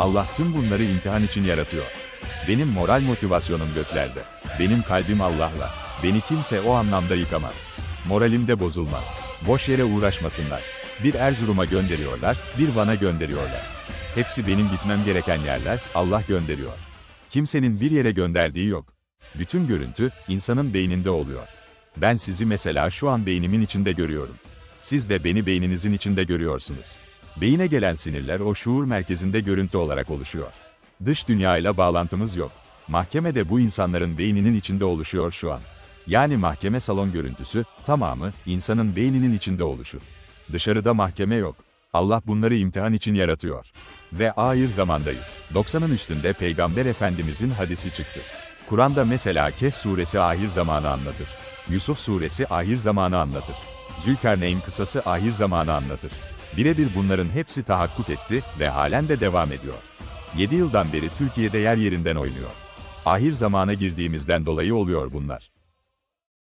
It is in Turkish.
Allah tüm bunları imtihan için yaratıyor. Benim moral motivasyonum göklerde. Benim kalbim Allah'la. Beni kimse o anlamda yıkamaz. Moralim de bozulmaz. Boş yere uğraşmasınlar. Bir Erzurum'a gönderiyorlar, bir Van'a gönderiyorlar. Hepsi benim gitmem gereken yerler, Allah gönderiyor. Kimsenin bir yere gönderdiği yok. Bütün görüntü, insanın beyninde oluyor. Ben sizi mesela şu an beynimin içinde görüyorum. Siz de beni beyninizin içinde görüyorsunuz. Beyine gelen sinirler o şuur merkezinde görüntü olarak oluşuyor. Dış dünyayla bağlantımız yok. Mahkeme de bu insanların beyninin içinde oluşuyor şu an. Yani mahkeme salon görüntüsü, tamamı, insanın beyninin içinde oluşur. Dışarıda mahkeme yok. Allah bunları imtihan için yaratıyor. Ve ahir zamandayız. 90'ın üstünde Peygamber Efendimizin hadisi çıktı. Kur'an'da mesela Kehf suresi ahir zamanı anlatır. Yusuf suresi ahir zamanı anlatır. Zülkarneyn kısası ahir zamanı anlatır. Birebir bunların hepsi tahakkuk etti ve halen de devam ediyor. 7 yıldan beri Türkiye'de yer yerinden oynuyor. Ahir zamana girdiğimizden dolayı oluyor bunlar.